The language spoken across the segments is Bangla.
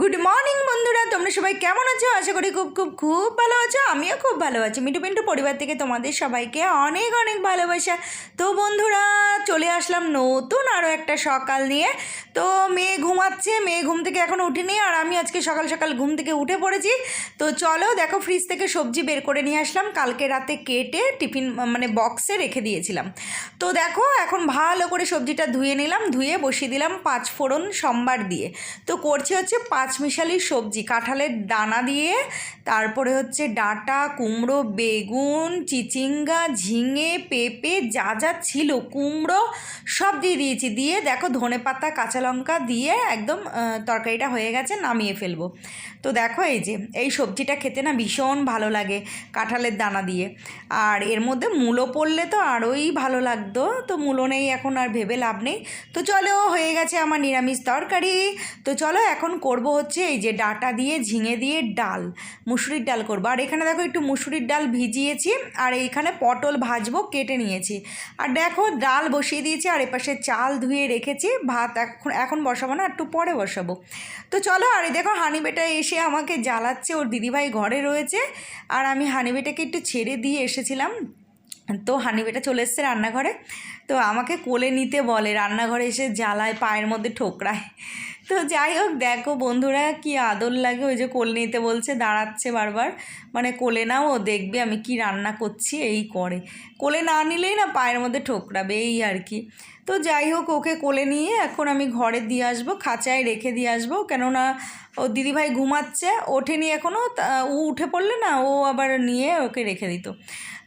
গুড মর্নিং বন্ধুরা। তোমরা সবাই কেমন আছো? আশা করি খুব খুব খুব ভালো আছো। আমিও খুব ভালো আছি। মিটু পিন্টু পরিবার থেকে তোমাদের সবাইকে অনেক অনেক ভালোবাসা। তো বন্ধুরা, চলে আসলাম নতুন আরও একটা সকাল নিয়ে। তো মেয়ে ঘুমাচ্ছে। মেয়ে ঘুম থেকে এখনও উঠিনি আর আমি আজকে সকাল সকাল ঘুম থেকে উঠে পড়েছি। তো চলো দেখো ফ্রিজ থেকে সবজি বের করে নিয়ে আসলাম। কালকে রাতে কেটে টিফিন মানে বক্সে রেখে দিয়েছিলাম। তো দেখো, এখন ভালো করে সবজিটা ধুয়ে নিলাম। ধুয়ে বসিয়ে দিলাম পাঁচ ফোড়ন সম্বার দিয়ে। তো করছি হচ্ছে পাঁচমিশালি সবজি, কাঁঠালের দানা দিয়ে, তারপরে হচ্ছে ডাঁটা, কুমড়ো, বেগুন, চিচিঙ্গা, ঝিঙে, পেঁপে, যা যা ছিল, কুমড়ো সব দিয়ে দিয়েছি। দিয়ে দেখো ধনে পাতা কাঁচা লঙ্কা দিয়ে একদম তরকারিটা হয়ে গেছে, নামিয়ে ফেলব। তো দেখো এই যে, এই সবজিটা খেতে না ভীষণ ভালো লাগে কাঁঠালের দানা দিয়ে। আর এর মধ্যে মূলো পড়লে তো আরোই ভালো লাগতো, তো মূলো নেই এখন আর ভেবে লাভ নেই। তো চলো, হয়ে গেছে আমার নিরামিষ তরকারি। তো চলো, এখন করব হচ্ছে এই যে ডাটা দিয়ে, ঝিঙে দিয়ে ডাল, মুসুরির ডাল করব। আর এখানে দেখো একটু মুসুরির ডাল ভিজিয়েছি, আর এইখানে পটল ভাজবো, কেটে নিয়েছি। আর দেখো ডাল বসিয়ে দিয়েছি, আর এপাশে চাল ধুয়ে রেখেছি, ভাত এখন এখন বসাবো না, একটু পরে বসাবো। তো চলো, আর এই দেখো হানি বেটা এসে আমাকে জ্বালাচ্ছে, ওর দিদিভাই ঘরে রয়েছে, আর আমি হানি বেটাকে একটু ছেড়ে দিয়ে এসেছিলাম। তো হানি বেটা চলে এসছে রান্নাঘরে। তো আমাকে কোলে নিতে বলে, রান্নাঘরে এসে জ্বালায়, পায়ের মধ্যে ঠোকরায়। তো যাই হোক, দেখো বন্ধুরা কি আদর লাগে। ওই যে কোলে নিতে বলছে, দাঁড়াচ্ছে বারবার। মানে কোলে নাও, ও দেখবে আমি কি রান্না করছি, এই করে। কোলে না নিলেই না পায়ের মধ্যে ঠোকরাবে এই আর কি। তো যাই হোক, ওকে কোলে নিয়ে এখন আমি ঘরে দিয়ে আসব, খাঁচায় রেখে দিয়ে আসব। কেননা ও দিদিভাই ঘুমাচ্ছে, ওঠেনি এখনও ও উঠে পড়লে না, ও আবার নিয়ে ওকে রেখে দিত।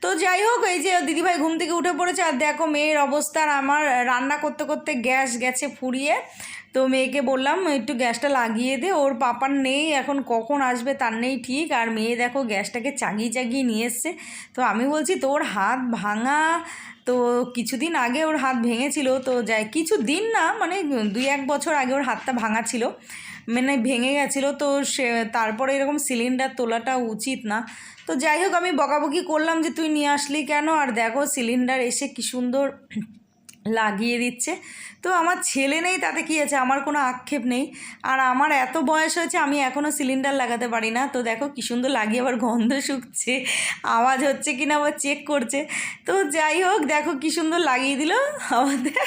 তো যাই হোক, এই যে দিদিভাই ঘুম থেকে উঠে পড়েছে, আর দেখো মেয়ের অবস্থা আমার, রান্না করতে করতে গ্যাস গেছে ফুরিয়ে। তো মেয়েকে বললাম, একটু গ্যাসটা লাগিয়ে দে, ওর পাপার নেই, এখন কখন আসবে তার নেই ঠিক, আর মেয়ে দেখো গ্যাসটাকে চাগিয়ে চাগিয়ে নিয়ে এসছে। তো আমি বলছি, তোর হাত ভাঙা, তো কিছুদিন আগে ওর হাত ভেঙেছিল, তো যাই কিছু দিন না মানে দুই এক বছর আগে ওর হাতটা ভাঙা ছিল মানে ভেঙে গেছিল, তো সে তারপরে এরকম সিলিন্ডার তোলাটা উচিত না। তো যাই হোক, আমি বকাবকি করলাম যে, তুই নিয়ে আসলি কেন? আর দেখো সিলিন্ডার এসে কি সুন্দর লাগিয়ে দিচ্ছে। তো আমার ছেলে নেই, তাতে কী আছে? আমার কোনো আক্ষেপ নেই। আর আমার এত বয়স হয়েছে, আমি এখনও সিলিন্ডার লাগাতে পারি না। তো দেখো কী সুন্দর লাগিয়ে আবার গন্ধ শুকছে, আওয়াজ হচ্ছে কি না আবার চেক করছে। তো যাই হোক, দেখো কী সুন্দর লাগিয়ে দিল আমাদের।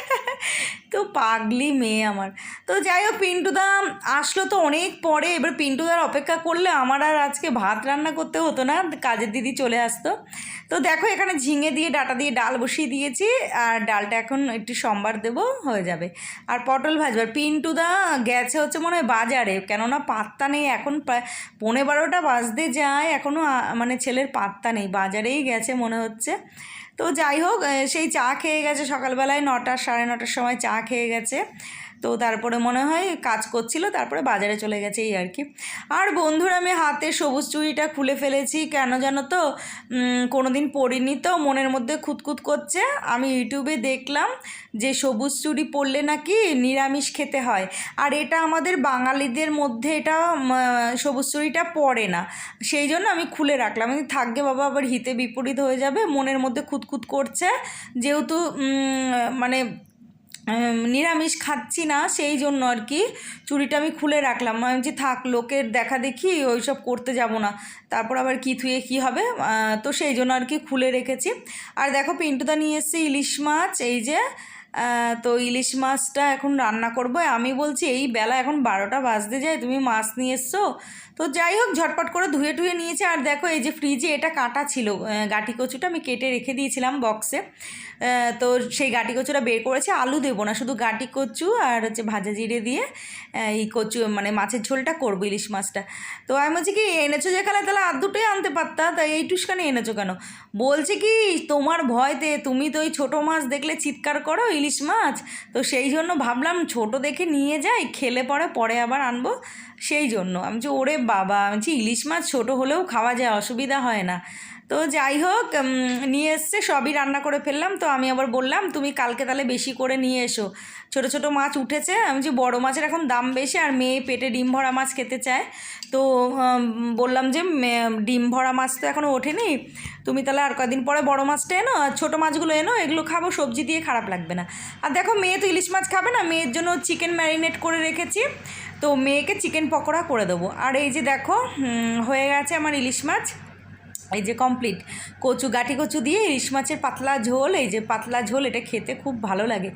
তো পাগলি মেয়ে আমার। তো যাই হোক, পিন্টুদা আসলো তো অনেক পরে। এবার পিন্টুদার অপেক্ষা করলে আমার আর আজকে ভাত রান্না করতে হতো না, কাজের দিদি চলে আসতো। তো দেখো এখানে ঝিঙে দিয়ে, ডাটা দিয়ে ডাল বসিয়ে দিয়েছি। আর ডালটা এখন একটু সম্বার দেব, হয়ে যাবে। আর পটল ভাজবার পিন্টুদা গেছে হচ্ছে মনে হয় বাজারে, কেননা পাত্তা নেই এখন প্রায় পৌনে বারোটা বাজতে যায় এখনও মানে ছেলের পাত্তা নেই, বাজারেই গেছে মনে হচ্ছে। তো যাই হোক সেই চা খেয়ে গেছে সকালবেলায় নটা, সাড়ে নটার সময় চা খেয়ে গেছে। তো তারপরে মনে হয় কাজ করছিল, তারপরে বাজারে চলে গেছে এই আর কি। আর বন্ধুরা আমি হাতে সবুজ চুড়িটা খুলে ফেলেছি, কেন জানো তো? কোনো দিন পরিনি তো, মনের মধ্যে খুঁতখুত করছে। আমি ইউটিউবে দেখলাম যে সবুজ চুড়ি পরলে নাকি নিরামিষ খেতে হয়। আর এটা আমাদের বাঙালিদের মধ্যে এটা সবুজ চুড়িটা পড়ে না। সেই জন্য আমি খুলে রাখলাম। আমি থাকবে বাবা, আবার হিতে বিপরীত হয়ে যাবে, মনের মধ্যে খুঁতখুত করছে। যেহেতু মানে নিরামিষ খাচ্ছি না, সেই জন্য আর কি। চুড়িটা আমি খুলে রাখলাম। আমি যে থাক, লোকের দেখা দেখি ওই সব করতে যাব না। তারপর আবার কী থুয়ে কী হবে? তো সেই জন্য আর কি খুলে রেখেছি। আর দেখো, পিন্টুদা নিয়ে এসছে ইলিশ মাছ, এই যে তো ইলিশ মাছটা এখন রান্না করব। আমি বলছি, এই বেলা এখন বারোটা বাজতে যায়, তুমি মাছ নিয়ে এসছো। তো যাই হোক, ঝটপট করে ধুয়ে টুয়ে নিয়েছে। আর দেখো, এই যে ফ্রিজে এটা কাটা ছিল গাটি কচুটা আমি কেটে রেখে দিয়েছিলাম বক্সে। তো সেই গাটি কচুটা বের করেছে, আলু দেবো না, শুধু গাটি কচু আর হচ্ছে ভাজা জিরে দিয়ে এই কচু মানে মাছের ঝোলটা করব ইলিশ মাছটা। তো আমি বলছি কি, এনেছো যেখানে তাহলে আর দুটোই আনতে পারতা, তা এই টুসকানি এনেছো কেন? বলছে কি, তোমার ভয়তে তুমি তো ওই ছোটো মাছ দেখলে চিৎকার করো ইলিশ মাছ, তো সেই জন্য ভাবলাম ছোট দেখে নিয়ে যাই, খেলে পরে পরে আবার আনব। সেই জন্য। আমি যে ওরে বাবা, আমি যে ইলিশ মাছ ছোট হলেও খাওয়া যায়, অসুবিধা হয় না। তো যাই হোক নিয়ে এসছে, সবই রান্না করে ফেললাম। তো আমি আবার বললাম, তুমি কালকে তাহলে বেশি করে নিয়ে এসো। ছোট ছোট মাছ উঠেছে, আমি যে বড় মাছের এখন দাম বেশি, আর মেয়ে পেটে ডিম ভরা মাছ খেতে চায়। তো বললাম যে ডিম ভরা মাছ তো এখনও ওঠেনি। তুমি তাহলে আর কদিন পরে বড় মাছটা এনো, আর ছোটো মাছগুলো এনো, এগুলো খাব, সবজি দিয়ে খারাপ লাগবে না। আর দেখো, মেয়ে তো ইলিশ মাছ খাবে না, মেয়ের জন্য চিকেন ম্যারিনেট করে রেখেছি। তো মেয়েকে চিকেন পকোড়া করে দেবো। আর এই যে দেখো হয়ে গেছে আমার ইলিশ মাছ। এই যে কমপ্লিট কচু গাটি কচু দিয়ে ইলিশ মাছের পাতলা ঝোল, এই যে পাতলা ঝোল, এটা খেতে খুব ভালো লাগে।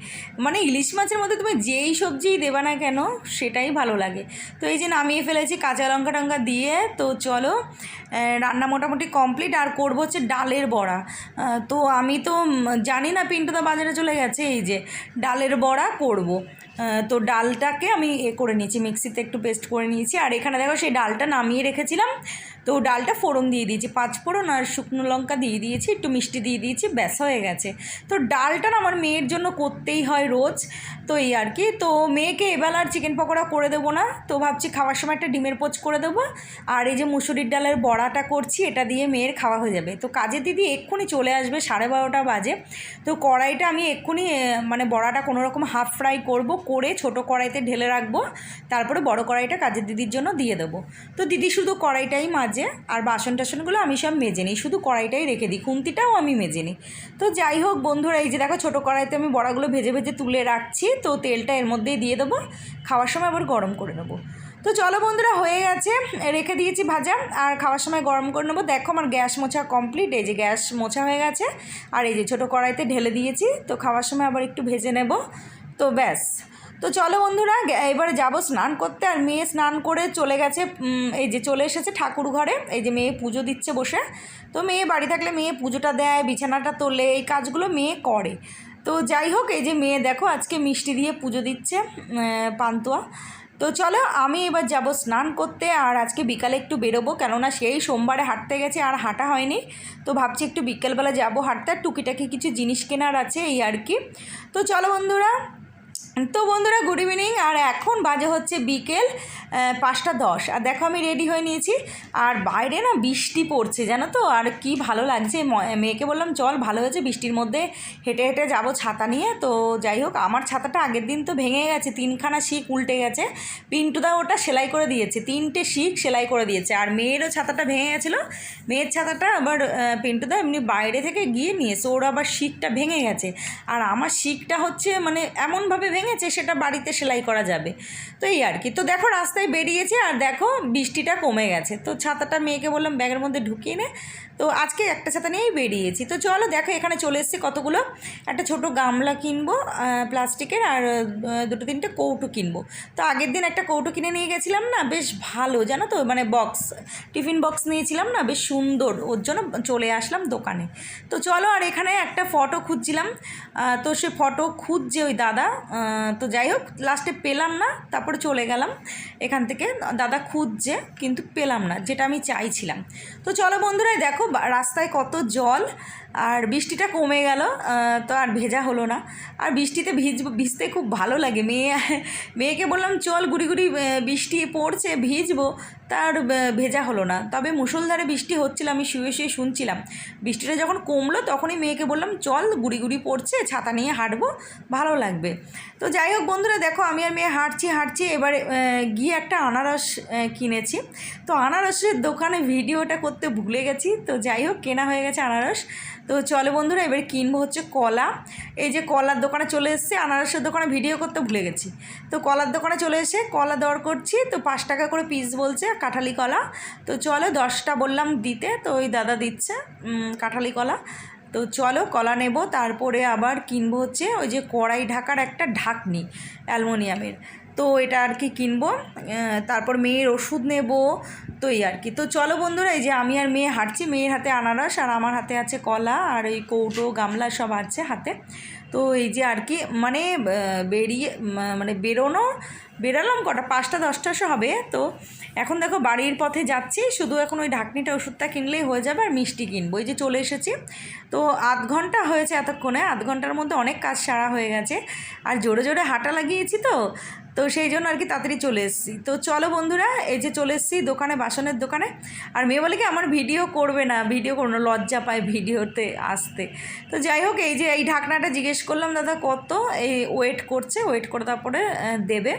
মানে ইলিশ মাছের মধ্যে তুমি যেই সবজিই দেবা না কেন, সেটাই ভালো লাগে। তো এই যে নামিয়ে ফেলেছি কাঁচা লঙ্কা টঙ্কা দিয়ে, তো চলো রান্না মোটামুটি কমপ্লিট আর করব হচ্ছে ডালের বড়া। তো আমি তো জানি না পিন্টুদা বাজারে চলে গেছে, এই যে ডালের বড়া করব। তো ডালটাকে আমি এ করে নিয়েছি, মিক্সিতে একটু পেস্ট করে নিয়েছি, আর এখানে দেখো সেই ডালটা নামিয়ে রেখেছিলাম। তো ডালটা ফোড়ন দিয়ে দিয়েছি, পাঁচ ফোড়ন আর শুকনো লঙ্কা দিয়ে দিয়েছি, একটু মিষ্টি দিয়ে দিয়েছি, ব্যাস হয়ে গেছে। তো ডালটা আমার মেয়ের জন্য করতেই হয় রোজ, তো এই আর কি। তো মেয়েকে এবেলা আর চিকেন পকোড়া করে দেবো না, তো ভাবছি খাওয়ার সময় একটা ডিমের পোচ করে দেবো, আর এই যে মুসুরির ডালের বড়াটা করছি, এটা দিয়ে মেয়ের খাওয়া হয়ে যাবে। তো কাজের দিদি এক্ষুনি চলে আসবে, সাড়ে বারোটা বাজে। তো কড়াইটা আমি এক্ষুনি মানে বড়াটা কোনো রকম হাফ ফ্রাই করব, করে ছোট কড়াইতে ঢেলে রাখব, তারপরে বড় কড়াইটা কাজের দিদির জন্য দিয়ে দেবো। তো দিদি শুধু কড়াইটাই মাজে আর বাসন টাসনগুলো আমি সব মেজে নিই। শুধু কড়াইটাই রেখে দিই, খুন্তিটাও আমি মেজে নিই। তো যাই হোক বন্ধুরা, এই যে দেখো ছোটো কড়াইতে আমি বড়াগুলো ভেজে ভেজে তুলে রাখছি। তো তেলটা এর মধ্যেই দিয়ে দেবো। খাওয়ার সময় আবার গরম করে নেব। তো চলো বন্ধুরা, হয়ে গেছে। রেখে দিয়েছি ভাজা আর খাওয়ার সময় গরম করে নেব। দেখো আমার গ্যাস মোছা কমপ্লিট, এই যে গ্যাস মোছা হয়ে গেছে। আর এই যে ছোটো কড়াইতে ঢেলে দিয়েছি। তো খাওয়ার সময় আবার একটু ভেজে নেব। তো ব্যাস। তো চলো বন্ধুরা এবারে যাব স্নান করতে আর মেয়ে স্নান করে চলে গেছে এই যে চলে এসেছে ঠাকুর ঘরে, এই যে মেয়ে পুজো দিচ্ছে বসে। তো মেয়ে বাড়ি থাকলে মেয়ে পুজোটা দেয়, বিছানাটা তোলে, এই কাজগুলো মেয়ে করে। তো যাই হোক, এই যে মেয়ে দেখো আজকে মিষ্টি দিয়ে পুজো দিচ্ছে পান্তুয়া। তো চলো, আমি এবার যাব স্নান করতে আর আজকে বিকালে একটু বেরোবো, কেননা সেই সোমবারে হাঁটতে গেছে আর হাঁটা হয়নি। তো ভাবছি একটু বিকেলবেলা যাব হাঁটতে, আর টুকিটাকি কিছু জিনিস কেনার আছে এই আর কি। তো চলো বন্ধুরা তো বন্ধুরা গুড ইভিনিং আর এখন বাজে হচ্ছে বিকেল পাঁচটা দশ। আর দেখো, আমি রেডি হয়ে নিয়েছি। আর বাইরে না বৃষ্টি পড়ছে, জানো তো? আর কি ভালো লাগছে। মেয়েকে বললাম, চল, ভালো হয়েছে বৃষ্টির মধ্যে হেঁটে হেঁটে যাব ছাতা নিয়ে। তো যাই হোক, আমার ছাতাটা আগের দিন তো ভেঙে গেছে, তিনখানা শিক উল্টে গেছে। পিন্টুদা ওটা সেলাই করে দিয়েছে, তিনটে শিক সেলাই করে দিয়েছে। আর মেয়েরও ছাতাটা ভেঙে গেছিল। মেয়ের ছাতাটা আবার পিন্টুদা এমনি বাইরে থেকে গিয়ে নিয়েছে ওর আবার শিকটা ভেঙে গেছে। আর আমার শিকটা হচ্ছে মানে এমনভাবে ভেঙেছে সেটা বাড়িতে সেলাই করা যাবে। তো এই আর কি। তো দেখো রাস্তায় বেরিয়েছে আর দেখো বৃষ্টিটা কমে গেছে। তো ছাতাটা মেয়েকে বললাম, ব্যাগের মধ্যে ঢুকিয়ে নে। তো আজকে একটা ছাতা নিয়েই বেরিয়েছি। তো চলো দেখো এখানে চলে এসেছে কতগুলো। একটা ছোট গামলা কিনবো প্লাস্টিকের আর দুটো তিনটে কৌটো কিনবো। তো আগের দিন একটা কৌটো কিনে নিয়ে গেছিলাম না, বেশ ভালো, জানো তো? মানে বক্স, টিফিন বক্স নিয়েছিলাম না, বেশ সুন্দর। ওর জন্য চলে আসলাম দোকানে। তো চলো আর এখানে একটা ফটো খুঁজছিলাম। তো সে ফটো খুঁজছে ওই দাদা তো যাই হোক লাস্টে পেলাম না, তারপরে চলে গেলাম। এখান থেকে দাদা খুঁজছে, কিন্তু পেলাম না, যেটা আমি চাইছিলাম। তো চলো বন্ধুরাই, দেখো রাস্তায় কত জল আর বৃষ্টিটা কমে গেল তো আর ভেজা হলো না। আর বৃষ্টিতে ভিজ, ভিজতে খুব ভালো লাগে। মেয়ে, মেয়েকে বললাম, চল গুড়ি গুড়ি বৃষ্টি পড়ছে, ভিজবো। তার ভেজা হলো না। তবে মুষলধারে বৃষ্টি হচ্ছিল, আমি শুয়ে শুয়ে শুনছিলাম। বৃষ্টিটা যখন কমলো, তখনই মেয়েকে বললাম, চল গুড়ি গুড়ি পড়ছে, ছাতা নিয়ে হাঁটবো, ভালো লাগবে। তো যাই হোক বন্ধুরা, দেখো আমি আর মেয়ে হাঁটছি হাঁটছি, এবারে গিয়ে একটা আনারস কিনেছি। তো আনারসের দোকানে ভিডিওটা করতে ভুলে গেছি। তো যাই হোক, কেনা হয়ে গেছে আনারস। তো চলো বন্ধুরা, এবার কিনবো হচ্ছে কলা। এই যে কলার দোকানে চলে এসেছে, আনারসের দোকানে ভিডিও করতে ভুলে গেছি। তো কলার দোকানে চলে এসে কলা দর করছি, তো পাঁচ টাকা করে পিস বলছে কাঁঠালি কলা। তো চলো দশটা বললাম দিতে, তো ওই দাদা দিচ্ছে কাঁঠালি কলা। তো চলো কলা নেব, তারপরে আবার কিনবো হচ্ছে ওই যে কড়াই ঢাকার একটা ঢাকনি অ্যালমোনিয়ামের। তো এটা আর কি কিনবো তারপর মেয়ের ওষুধ নেব তো এই আর কি। তো চলো বন্ধুরা, এই যে আমি আর মেয়ে হাঁটছি, মেয়ের হাতে আনারস আর আমার হাতে আছে কলা আর এই কৌটো, গামলা সব আছে হাতে। তো এই যে আর কি মানে বেরিয়ে মানে বেরোনো, বেরালাম কটা, পাঁচটা, দশটা হবে। তো এখন দেখো বাড়ির পথে যাচ্ছি, শুধু এখন ওই ঢাকনিটা, ওষুধটা কিনলেই হয়ে যাবে আর মিষ্টি কিনবো। এই যে চলে এসেছি। তো আধ ঘণ্টা হয়েছে এতক্ষণে, আধ ঘণ্টার মধ্যে অনেক কাজ সারা হয়ে গেছে। আর জোরে জোরে হাঁটা লাগিয়েছি তো তো সেই জন্য আর কি তাড়াতাড়ি চলে এসেছি। তো চলো বন্ধুরা, এই যে চলে এসেছি দোকানে, বাসনের দোকানে। আর মেয়ে বলে কি, আমার ভিডিও করবে না, ভিডিও করো না, লজ্জা পায় ভিডিওতে আসতে। তো যাই হোক, এই যে এই ঢাকনাটা জিজ্ঞেস করলাম, দাদা কত? এই ওয়েট করছে ওয়েট করে তারপরে দেবে।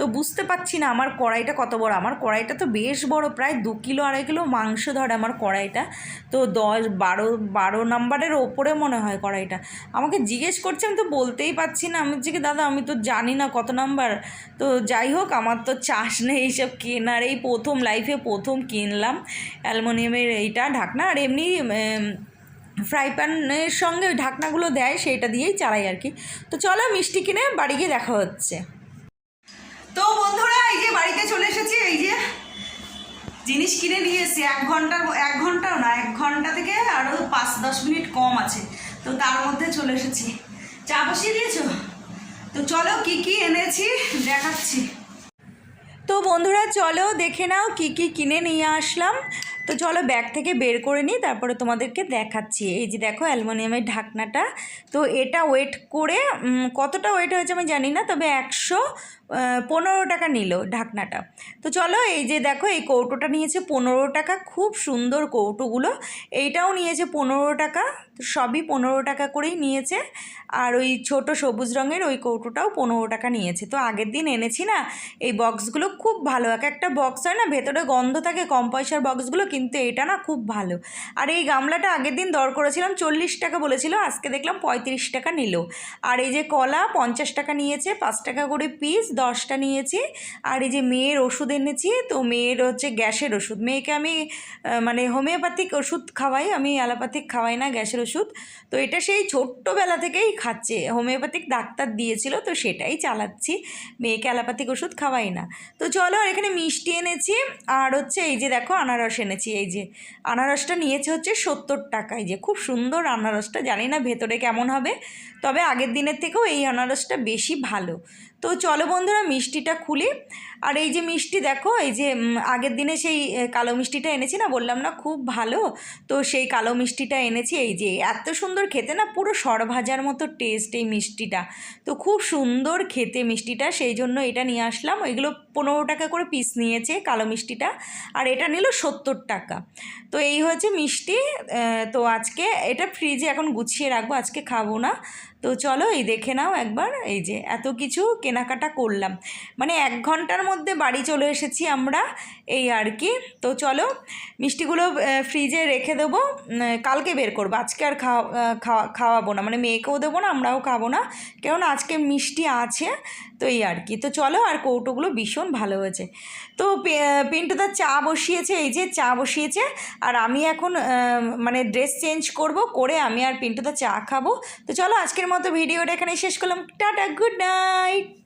তো বুঝতে পারছি না আমার কড়াইটা কত বড়। আমার কড়াইটা তো বেশ বড়, প্রায় দু কিলো, আড়াই কিলো মাংস ধরে আমার কড়াইটা। তো দশ, বারো বারো নাম্বারের ওপরে মনে হয় কড়াইটা। আমাকে জিজ্ঞেস করছে, আমি তো বলতেই পারছি না। আমি কি, দাদা, আমি তো জানি না কত নাম্বার। তো যাই হোক, আমার তো চাষ নেই এইসব কেনার। এই প্রথম লাইফে প্রথম কিনলাম অ্যালমোনিয়ামের এইটা ঢাকনা। আর এমনি ফ্রাই সঙ্গে ওই ঢাকনাগুলো দেয়, সেইটা দিয়েই চালাই আর কি। তো চলো মিষ্টি কিনে বাড়ি গিয়ে দেখা হচ্ছে। তো বন্ধুরা, এই যে বাড়িতে চলে এসেছি, এই যে জিনিস কিনে নিয়ে এসেছি। এক ঘণ্টার এক ঘন্টাও না, এক ঘণ্টা থেকে আরও পাঁচ দশ মিনিট কম আছে। তো তার মধ্যে চলে এসেছি। চা বসিয়ে দিয়েছ? তো চলো কি কি এনেছি, দেখাচ্ছি। তো বন্ধুরা, চলো দেখে নাও কি কি কিনে নিয়ে আসলাম। তো চলো ব্যাগ থেকে বের করে নিই, তারপরে তোমাদেরকে দেখাচ্ছি। এই যে দেখো, অ্যালুমিনিয়ামের ঢাকনাটা। তো এটা ওয়েট করে কতটা ওয়েট হয়েছে আমি জানি না, তবে একশো পনেরো টাকা নিল ঢাকনাটা। তো চলো এই যে দেখো, এই কৌটোটা নিয়েছে পনেরো টাকা, খুব সুন্দর কৌটোগুলো। এইটাও নিয়েছে পনেরো টাকা, তো সবই পনেরো টাকা করেই নিয়েছে। আর ওই ছোট সবুজ রঙের ওই কৌটোটাও পনেরো টাকা নিয়েছে। তো আগের দিন এনেছি না, এই বক্সগুলো খুব ভালো। এক একটা বক্স হয় না, ভেতরে গন্ধ থাকে, কম পয়সার বক্সগুলো, কিন্তু এটা না খুব ভালো। আর এই গামলাটা আগের দিন দর করেছিলাম চল্লিশ টাকা বলেছিল, আজকে দেখলাম পঁয়ত্রিশ টাকা নিল। আর এই যে কলা পঞ্চাশ টাকা নিয়েছে, পাঁচ টাকা করে পিস দশটা নিয়েছি। আর এই যে মেয়ের ওষুধ এনেছি, তো মেয়ের হচ্ছে গ্যাসের ওষুধ। মেয়েকে আমি মানে হোমিওপ্যাথিক ওষুধ খাওয়াই, আমি অ্যালোপ্যাথিক খাওয়াই না গ্যাসের ওষুধ। তো এটা সেই ছোট্টবেলা থেকেই খাচ্ছে। হোমিওপ্যাথিক ডাক্তার দিয়েছিল, তো সেটাই চালাচ্ছি। মেয়েকে অ্যালোপ্যাথিক ওষুধ খাওয়াই না। তো চলো, আর এখানে মিষ্টি এনেছি, আর হচ্ছে এই যে দেখো আনারস এনেছি, এই যে। আনারসটা নিয়েছে হচ্ছে সত্তর টাকায় যে খুব সুন্দর আনারসটা, জানি না ভেতরে কেমন হবে, তবে আগের দিনের থেকেও এই আনারসটা বেশি ভালো। তো চলো বন্ধুরা মিষ্টিটা খুলি। আর এই যে মিষ্টি দেখো, এই যে আগের দিনে সেই কালো মিষ্টিটা এনেছি না, বললাম না খুব ভালো। তো সেই কালো মিষ্টিটা এনেছি, এই যে, এত সুন্দর খেতে না পুরো সরভাজার মতো টেস্ট এই মিষ্টিটা। তো খুব সুন্দর খেতে মিষ্টিটা, সেই জন্য এটা নিয়ে আসলাম। এগুলো পনেরো টাকা করে পিস নিয়েছে কালো মিষ্টিটা, আর এটা নিল সত্তর টাকা। তো এই হচ্ছে মিষ্টি তো আজকে এটা ফ্রিজে এখন গুছিয়ে রাখব, আজকে খাব না। তো চলো এই দেখে নাও একবার, এই যে এত কিছু কেনাকাটা করলাম। মানে এক ঘণ্টার মধ্যে বাড়ি চলে এসেছি আমরা এই আর কি। তো চলো মিষ্টিগুলো ফ্রিজে রেখে দেবো কালকে বের করব। আজকে আর খাওয়া খাওয়া, খাওয়াবো না। মানে মেয়েকেও দেবো না, আমরাও খাব না। কেননা আজকে মিষ্টি আছে, তো এই আর কি। তো চলো আর কৌটোগুলো ভীষণ ভালো হয়েছে। তো পিন্টুদা চা বসিয়েছে, এই যে চা বসিয়েছে। আর আমি এখন মানে ড্রেস চেঞ্জ করব, করে আমি আর পিন্টুদা চা খাব। তো চলো আজকের মতো ভিডিওটা এখানে শেষ করলাম। Tata good night.